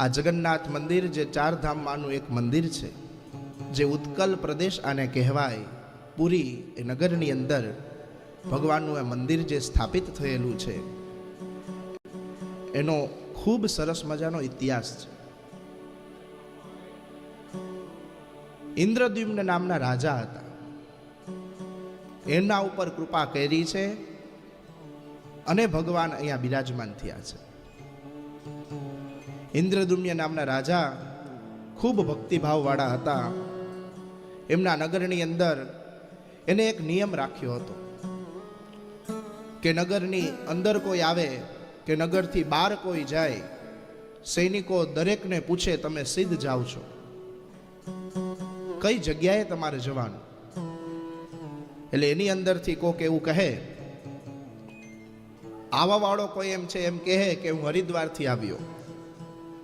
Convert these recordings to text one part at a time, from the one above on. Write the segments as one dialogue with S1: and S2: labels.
S1: આ જગન્નાથ મંદિર જે ચાર ધામમાંનું એક મંદિર છે, જે ઉત્કલ પ્રદેશ આને કહેવાય પુરી એ નગરની અંદર ભગવાનનું એ મંદિર જે સ્થાપિત થયેલું છે. એનો ખૂબ સરસ મજાનો ઇતિહાસ છે. ઇન્દ્રદ્યુમ્ન નામના રાજા હતા. એના ઉપર કૃપા કરી છે અને ભગવાન અહીંયા બિરાજમાન થયા છે. ઇન્દ્રદુમ્ય નામના રાજા ખૂબ ભક્તિભાવવાળા હતા. એમના નગરની અંદર એને એક નિયમ રાખ્યો હતો કે નગરની અંદર કોઈ આવે, કે નગરથી બહાર કોઈ જાય, સૈનિકો દરેકને પૂછે, તમે સિદ્ધ જાઓ છો? કઈ જગ્યાએ તમારે જવાનું? એટલે એની અંદરથી કોક એવું કહે આવા વાળો કોઈ એમ છે, એમ કહે કે હું હરિદ્વારથી આવ્યો.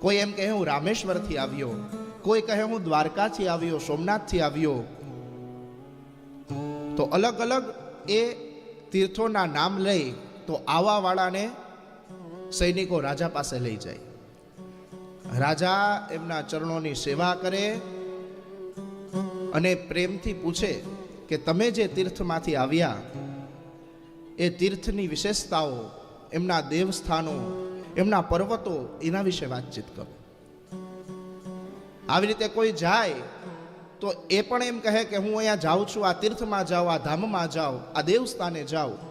S1: કોઈ એમ કહે, હું રામેશ્વરથી આવ્યો. કોઈ કહે, હું દ્વારકાથી આવ્યો, સોમનાથથી આવ્યો. તો અલગ અલગ એ તીર્થોના નામ લઈ તો આવા વાળાને સૈનિકો રાજા પાસે લઈ જાય. રાજા એમના ચરણોની સેવા કરે અને પ્રેમથી પૂછે કે, તમે જે તીર્થમાંથી આવ્યા, એ તીર્થની વિશેષતાઓ, એમના દેવસ્થાનો એમના પર્વતો એના વિશે વાતચીત કરો. આવી રીતે કોઈ જાય, તો એ પણ એમ કહે કે હું અહીંયા જાઉં છું, આ તીર્થમાં જાઉં, આ ધામમાં જાઉં, આ દેવસ્થાને જાઉં.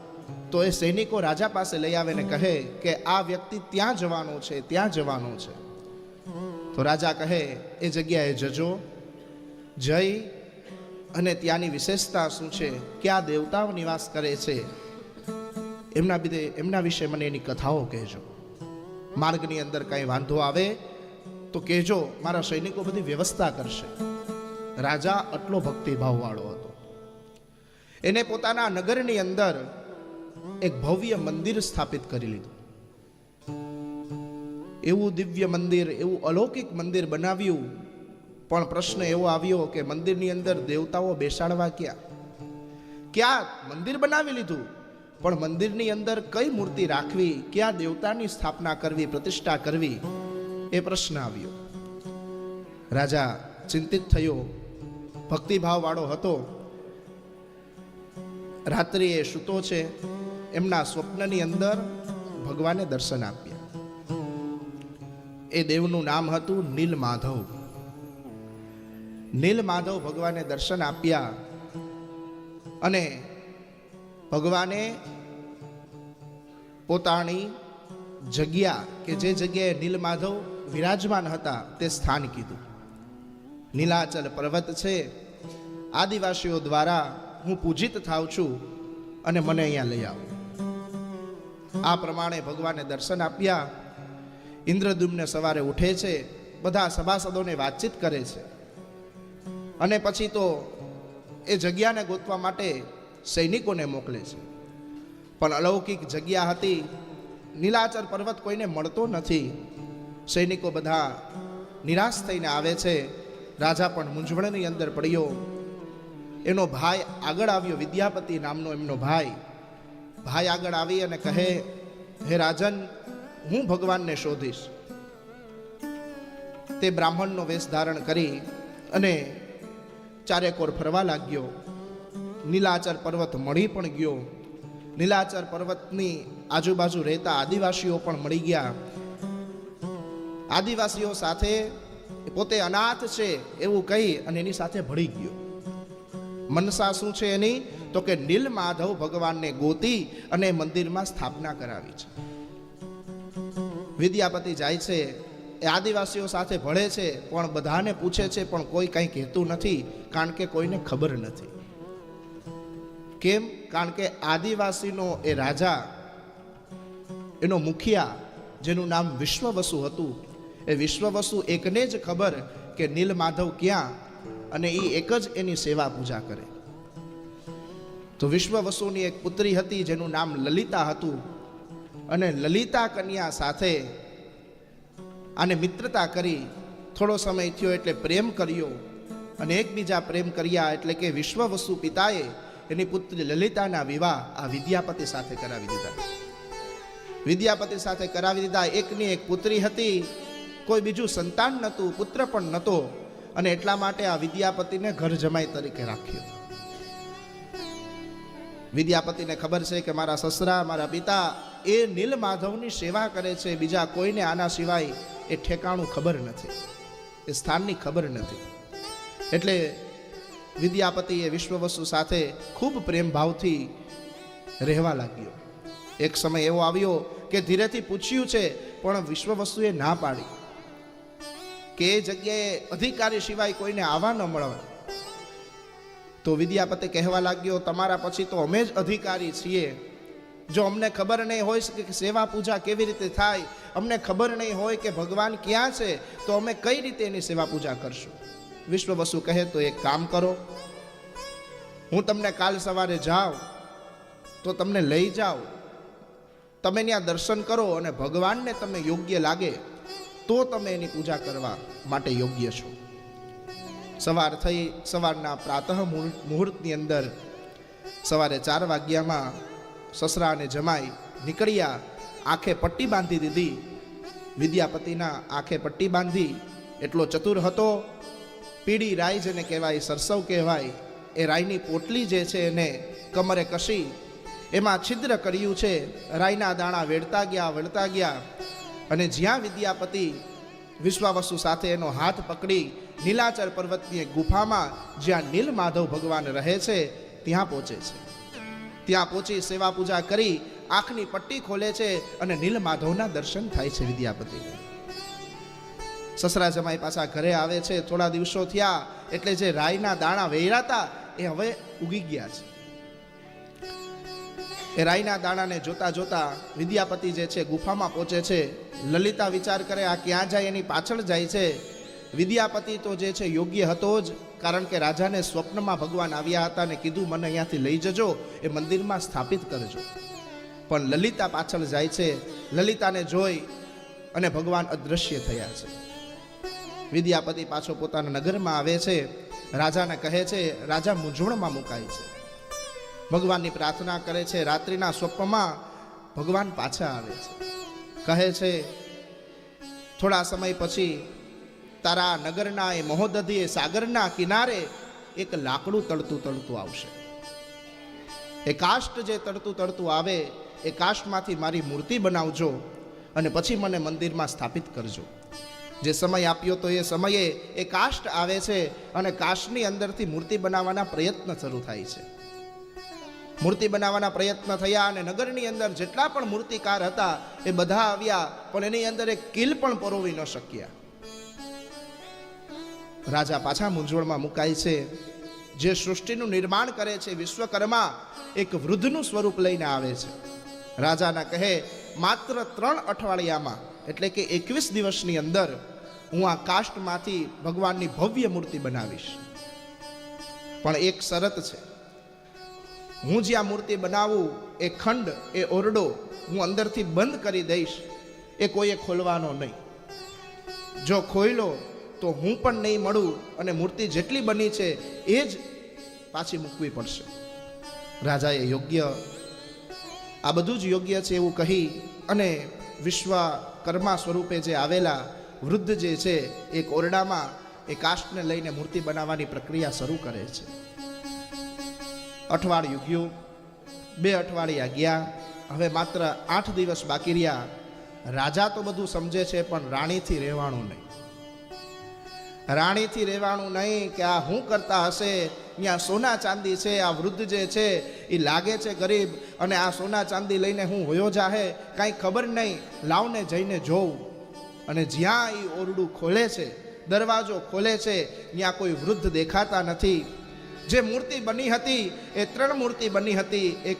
S1: તો એ સૈનિકો રાજા પાસે લઈ આવે ને કહે કે આ વ્યક્તિ ત્યાં જવાનો છે, ત્યાં જવાનો છે. તો રાજા કહે, એ જગ્યાએ જજો, જઈ અને ત્યાંની વિશેષતા શું છે, ક્યાં દેવતાઓ નિવાસ કરે છે? એમના બીજે એમના વિશે મને એની કથાઓ કહેજો. માર્ગની અંદર કાંઈ વાંધો આવે, તો કહેજો, મારા સૈનિકો બધી વ્યવસ્થા કરશે. રાજા આટલો ભક્તિભાવવાળો હતો. એને પોતાના નગરની અંદર એક ભવ્ય મંદિર સ્થાપિત કરી લીધું. એવું દિવ્ય મંદિર, એવું અલૌકિક મંદિર બનાવ્યું, પણ પ્રશ્ન એવો આવ્યો કે મંદિરની અંદર દેવતાઓ બેસાડવા ક્યાં? ક્યાં મંદિર બનાવી લીધું? પણ મંદિરની અંદર કઈ મૂર્તિ રાખવી, ક્યાં દેવતાની સ્થાપના કરવી, પ્રતિષ્ઠા કરવી, એ પ્રશ્ન આવ્યો. રાજા ચિંતિત થયો. ભક્તિભાવ વાળો હતો રાત્રિએ સૂતો છે. એમના સ્વપ્નની અંદર ભગવાને દર્શન આપ્યા. એ દેવનું નામ હતું નીલ માધવ નીલ માધવ ભગવાને દર્શન આપ્યા અને ભગવાને પોતાની જગ્યા કે જે જગ્યાએ નીલમાધવ વિરાજમાન હતા તે સ્થાન કીધું. નીલાચલ પર્વત છે. આદિવાસીઓ દ્વારા હું પૂજિત થાઉં છું અને મને અહીંયા લઈ આવો. આ પ્રમાણે ભગવાને દર્શન આપ્યા. ઇન્દ્રદુમને સવારે ઉઠે છે. બધા સભાસદોને વાતચીત કરે છે. અને પછી તો એ જગ્યાને ગોતવા માટે સૈનિકોને મોકલે છે. પણ અલૌકિક જગ્યા હતી. નીલાચર પર્વત કોઈને મળતો નથી. સૈનિકો બધા નિરાશ થઈને આવે છે. રાજા પણ મૂંઝવણની અંદર પડ્યો. એનો ભાઈ આગળ આવ્યો, વિદ્યાપતિ નામનો એમનો ભાઈ. ભાઈ આગળ આવી અને કહે, હે રાજન, હું ભગવાનને શોધીશ. તે બ્રાહ્મણનો વેશ ધારણ કરી અને ચારેકોર ફરવા લાગ્યો. નીલાચર પર્વત મળી પણ ગયો. નીલાચર પર્વતની આજુબાજુ રહેતા આદિવાસીઓ પણ મળી ગયા. આદિવાસીઓ સાથે પોતે અનાથ છે એવું કહી અને એની સાથે ભળી ગયો. મનસા શું છે એની? તો કે નીલ માધવ ભગવાનને ગોતી અને મંદિરમાં સ્થાપના કરાવી છે. વિદ્યાપતિ જાય છે, એ આદિવાસીઓ સાથે ભળે છે, પણ બધાને પૂછે છે, પણ કોઈ કંઈ કહેતું નથી, કારણ કે કોઈને ખબર નથી. કેમ? કારણ કે આદિવાસીનો એ રાજા, એનો મુખિયા, જેનું નામ વિશ્વવસુ હતું, એ વિશ્વવસુ એકને જ ખબર કે નીલ માધવ ક્યાં અને એ એક જ એની સેવા પૂજા કરે. તો વિશ્વવસુની એક પુત્રી હતી જેનું નામ લલિતા હતું અને લલિતા કન્યા સાથે આને મિત્રતા કરી, થોડો સમય થયો એટલે પ્રેમ કર્યો અને એકબીજા પ્રેમ કર્યા એટલે કે વિશ્વવસુ પિતાએ એની પુત્રી લલિતાના વિવાહ આ વિદ્યાપતિ સાથે કરાવી દીધા. વિદ્યાપતિ સાથે કરાવી દીધા. એકની એક પુત્રી હતી. કોઈ બીજું સંતાન નહોતું, પુત્ર પણ નહોતો. અને એટલા માટે આ વિદ્યાપતિને ઘર જમાઈ તરીકે રાખ્યો. વિદ્યાપતિને ખબર છે કે મારા સસરા, મારા પિતા એ નીલ માધવની સેવા કરે છે. બીજા કોઈને આના સિવાય એ ઠેકાણું ખબર નથી. એ સ્થાનની ખબર નથી. એટલે વિદ્યાપતિ એ વિશ્વવસુ સાથે ખૂબ પ્રેમ ભાવથી રહેવા લાગ્યો. એક સમય એવો આવ્યો કે ધીરેથી પૂછ્યું છે, પણ વિશ્વવસ્તુએ ના પાડી. કે એ જગ્યાએ અધિકારી સિવાય કોઈને આવવા ન મળવા? તો વિદ્યાપતિ કહેવા લાગ્યો, તમારા પછી તો અમે જ અધિકારી છીએ. જો અમને ખબર નહીં હોય કે સેવા પૂજા કેવી રીતે થાય, અમને ખબર નહીં હોય કે ભગવાન ક્યાં છે, તો અમે કઈ રીતે એની સેવા પૂજા કરશું? વિશ્વવસુ કહે તો એક કામ કરો. હું તમને કાલ સવારે જાઉં, તો તમને લઈ જાઓ તમે ત્યાં દર્શન કરો અને ભગવાનને તમે યોગ્ય લાગે, તો તમે એની પૂજા કરવા માટે યોગ્ય છો. સવાર થઈ, સવારના પ્રાતઃ મુહૂર્તની અંદર સવારે ચાર વાગ્યામાં સસરા અને જમાઈ, નીકળ્યા, આંખે પટ્ટી બાંધી દીધી. વિદ્યાપતિના આંખે પટ્ટી બાંધી, એટલો ચતુર હતો પીળી રાઈ જેને કહેવાય, સરસવ કહેવાય, એ રાઈની પોટલી જે છે એને કમરે કસી, એમાં છિદ્ર કર્યું છે, રાઈના દાણા વેડતા ગયા, વળતા ગયા, અને જ્યાં વિદ્યાપતિ વિશ્વાવસુ સાથે એનો હાથ પકડી, નીલાચર પર્વતની ગુફામાં જ્યાં નીલ માધવ ભગવાન રહે છે, ત્યાં પહોંચે છે. ત્યાં પહોંચી સેવા પૂજા કરી, આંખની પટ્ટી ખોલે છે અને નીલ માધવના દર્શન થાય છે વિદ્યાપતિ. સસરા જમાઈ પાછા ઘરે આવે છે, થોડા દિવસો થયા, એટલે જે રાઈના દાણા વેરાતા, એ હવે ઉગી ગયા છે. એ રાઈના દાણાને જોતા જોતા વિદ્યાપતિ જે છે, ગુફામાં પહોંચે છે. લલિતા વિચાર કરે, આ ક્યાં જાય? એની પાછળ જાય છે. વિદ્યાપતિ તો જે છે, યોગ્ય હતો જ, કારણ કે રાજાને સ્વપ્નમાં ભગવાન આવ્યા હતા અને કીધું, મને અહીંયાથી લઈ જજો, એ મંદિરમાં સ્થાપિત કરજો. પણ લલિતા પાછળ જાય છે. લલિતાને જોઈ અને ભગવાન અદૃશ્ય થયા છે. વિદ્યાપતિ પાછો પોતાના નગરમાં આવે છે. રાજાને કહે છે, રાજા મૂંઝવણમાં મુકાય છે. ભગવાનની પ્રાર્થના કરે છે, રાત્રિના સ્વપ્નમાં ભગવાન પાછા આવે છે. કહે છે, થોડા સમય પછી તારા નગરના એ મહોદધીએ સાગરના કિનારે એક લાકડું તળતું તળતું આવશે. એ કાષ્ટ જે તળતું તળતું આવે, એ કાષ્ટમાંથી મારી મૂર્તિ બનાવજો અને પછી મને મંદિરમાં સ્થાપિત કરજો. જે સમય આપ્યો તો એ સમયે એ કાષ્ટ આવે છે અને કાષ્ટની અંદરથી મૂર્તિ બનાવવાના પ્રયત્ન શરૂ થાય છે. મૂર્તિ બનાવવાના પ્રયત્ન થયા અને નગરની અંદર જેટલા પણ મૂર્તિકાર હતા એ બધા આવ્યા, પણ એની અંદર એક કિલ પણ પરોવી ન શક્યા. રાજા પાછા મૂંઝવણમાં મુકાય છે. જે સૃષ્ટિનું નિર્માણ કરે છે વિશ્વકર્મા, એક વૃદ્ધનું સ્વરૂપ લઈને આવે છે. રાજાના કહે, માત્ર ત્રણ અઠવાડિયામાં એટલે કે એકવીસ દિવસની અંદર હું આ કાષ્ટમાંથી ભગવાનની ભવ્ય મૂર્તિ બનાવીશ. પણ એક શરત છે. હું જ્યાં મૂર્તિ બનાવું, એ ખંડ, એ ઓરડો હું અંદરથી બંધ કરી દઈશ, એ કોઈએ ખોલવાનો નહીં. જો ખોઈલો તો હું પણ નહીં મળું અને મૂર્તિ જેટલી બની છે, એ જ પાછી મૂકવી પડશે. રાજાએ યોગ્ય, આ બધું જ યોગ્ય છે એવું કહી અને વિશ્વકર્મા સ્વરૂપે જે આવેલા વૃદ્ધ જે છે એ ઓરડામાં એ કાષ્ટને લઈને મૂર્તિ બનાવવાની પ્રક્રિયા શરૂ કરે છે. અઠવાડિયું ગયું, બે અઠવાડિયા ગયા, હવે માત્ર આઠ દિવસ બાકી રહ્યા. રાજા તો બધું સમજે છે, પણ રાણીથી રહેવાનું નહીં. રાણીથી રહેવાનું નહીં કે આ શું કરતા હશે? ત્યાં સોના ચાંદી છે, આ વૃદ્ધ જે છે એ લાગે છે ગરીબ અને આ સોના ચાંદી લઈને હું હોયો જાહે? કાંઈ ખબર નહીં. લાવને જઈને જોઉં. અને જ્યાં એ ઓરડું ખોલે છે, દરવાજો ખોલે છે ત્યાં કોઈ વૃદ્ધ દેખાતા નથી. જે મૂર્તિ બની હતી, એ ત્રણ મૂર્તિ બની હતી. એક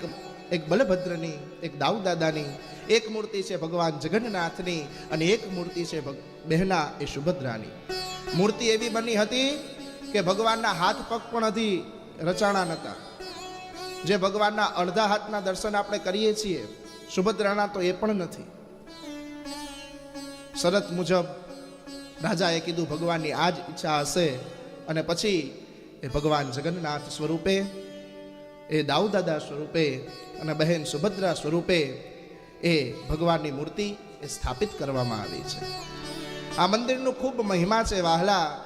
S1: એક બલભદ્રની, એક દાઉદાદાની. એક મૂર્તિ છે ભગવાન જગન્નાથની અને એક મૂર્તિ છે બહેના એ સુભદ્રાની. મૂર્તિ એવી બની હતી કે ભગવાનના હાથ પગ પણ હતી રચાણા નહોતા. જે ભગવાનના અડધા હાથના દર્શન આપણે કરીએ છીએ, સુભદ્રાના તો એ પણ નથી. શરત મુજબ રાજાએ કીધું, ભગવાનની આ જ ઈચ્છા હશે અને પછી એ ભગવાન જગન્નાથ સ્વરૂપે, એ દાઉદાદા સ્વરૂપે અને બહેન સુભદ્રા સ્વરૂપે એ ભગવાનની મૂર્તિ એ સ્થાપિત કરવામાં આવી છે. આ મંદિરનું ખૂબ મહિમા છે વાહલા.